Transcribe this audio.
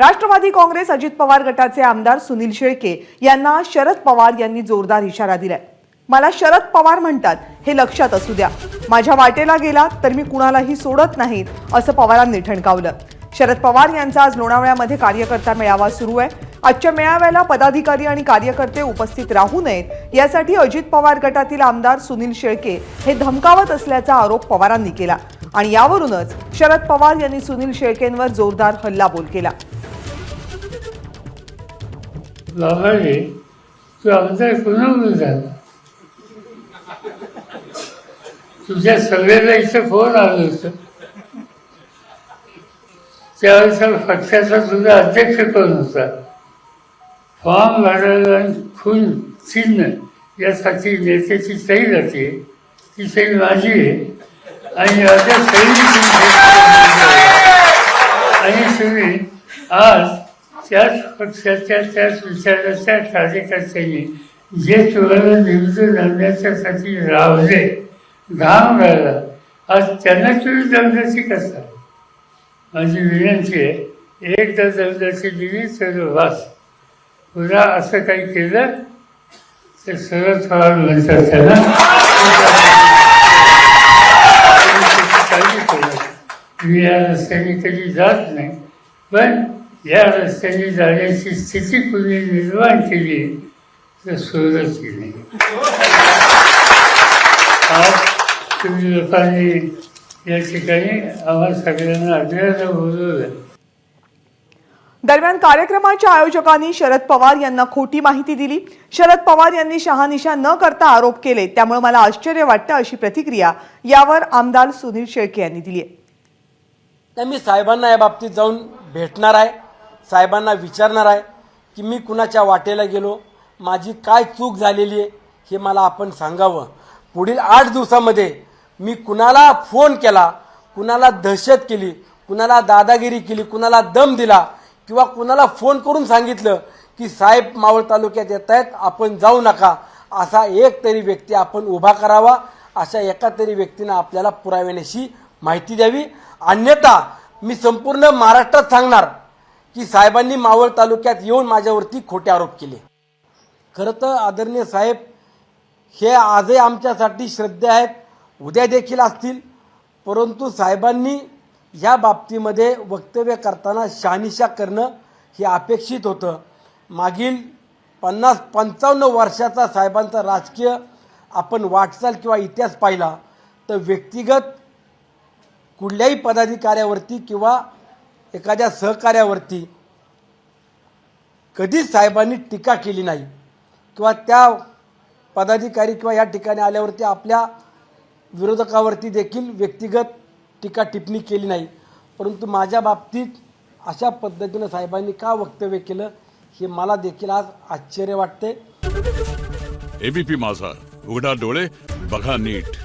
राष्ट्रवादी काँग्रेस अजित पवार गटाचे आमदार सुनील शेळके यांना शरद पवार यांनी जोरदार इशारा दिलाय. मला शरद पवार म्हणतात हे लक्षात असू द्या. माझ्या वाटेला गेला तर मी कुणालाही सोडत नाहीत असं पवारांनी ठणकावलं. शरद पवार यांचा आज लोणावळ्यामध्ये कार्यकर्ता मेळावा सुरू आहे. आजच्या मेळाव्याला पदाधिकारी आणि कार्यकर्ते उपस्थित राहू नयेत. यासाठी अजित पवार गटातील आमदार सुनील शेळके हे धमकावत असल्याचा आरोप पवारांनी केला. आणि यावरूनच शरद पवार यांनी सुनील शेळकेंवर जोरदार हल्लाबोल केला. बाबाजी तू आमदार कोणाकडून झाला? तुझ्या सगळ्याला इथं फोन आलं होतं. त्यावेळेस पक्षाचा तुझा अध्यक्ष कोण होता? फॉर्म भरायला आणि खून चिन्ह यासाठी नेत्याची सही जाते. ती सही माझी आहे. आणि आता सही आणि तुम्ही आज त्याच पक्षाच्या त्याच विचाराच्या कार्यकर्त्यांनी जे तुम्हाला निवडून आणण्याच्यासाठी रावले घाम राहिला. आज त्यांना तुम्ही दमदाशी कसा? माझी विनंती आहे एकदा दमदाची दिली तर वास. पुन्हा असं काही केलं तर सरळ थोडा म्हणतात त्याला काळजी करू मी या रस्त्याने कधी जात नाही पण या रस्त्याने जाण्याची स्थिती कुणी निर्माण केली तर सोडत नाही आज तुम्ही लोकांनी या ठिकाणी आम्हा सगळ्यांना अग्र्याला बोलवलं. दरम्यान कार्यक्रमाच्या आयोजकांनी शरद पवार यांना खोटी माहिती दिली. शरद पवार यांनी शहानिशा न करता आरोप केले. त्यामुळे मला आश्चर्य वाटतं अशी प्रतिक्रिया यावर आमदार सुनील शेळके यांनी दिली आहे. मी साहेबांना या बाबतीत जाऊन भेटणार आहे. साहेबांना विचारणार आहे की मी कुणाच्या वाटेला गेलो माझी काय चूक झालेली आहे हे मला आपण सांगावं. पुढील आठ दिवसामध्ये मी कुणाला फोन केला कुणाला दहशत केली कुणाला दादागिरी केली कुणाला दम दिला किंवा कुणाला फोन करून सांगितलं की साहेब मावळ तालुक्यात येत आहेत आपण जाऊ नका असा एक तरी व्यक्ती आपण उभा करावा अशा एका तरी व्यक्तीनं आपल्याला पुराव्यानेशी माहिती द्यावी. अन्यथा मी संपूर्ण महाराष्ट्रात सांगणार की साहेबांनी मावळ तालुक्यात येऊन माझ्यावरती खोटे आरोप केले. खरं तर आदरणीय साहेब हे आजही आमच्यासाठी श्रद्धे आहेत उद्या देखील असतील. परंतु साहेबांनी या बाबतीमध्ये वक्तव्य करताना शहानिशा करणं हे अपेक्षित होतं. मागील पन्नास पंचावन्न वर्षाचा साहेबांचा राजकीय आपण वाटचाल किंवा इतिहास पाहिला तर व्यक्तिगत कुठल्याही पदाधिकाऱ्यावरती किंवा एखाद्या सहकार्यावरती कधीच साहेबांनी टीका केली नाही किंवा त्या पदाधिकारी किंवा या ठिकाणी आल्यावरती आपल्या विरोधकावरती देखील व्यक्तिगत टीका टिप्पणी केली नाही. परंतु माझ्या बाबतीत अशा पद्धतीनं साहेबांनी का वक्तव्य केलं हे मला देखील आज आश्चर्य वाटते एबीपी माझा. उघडा डोळे बघा नीट.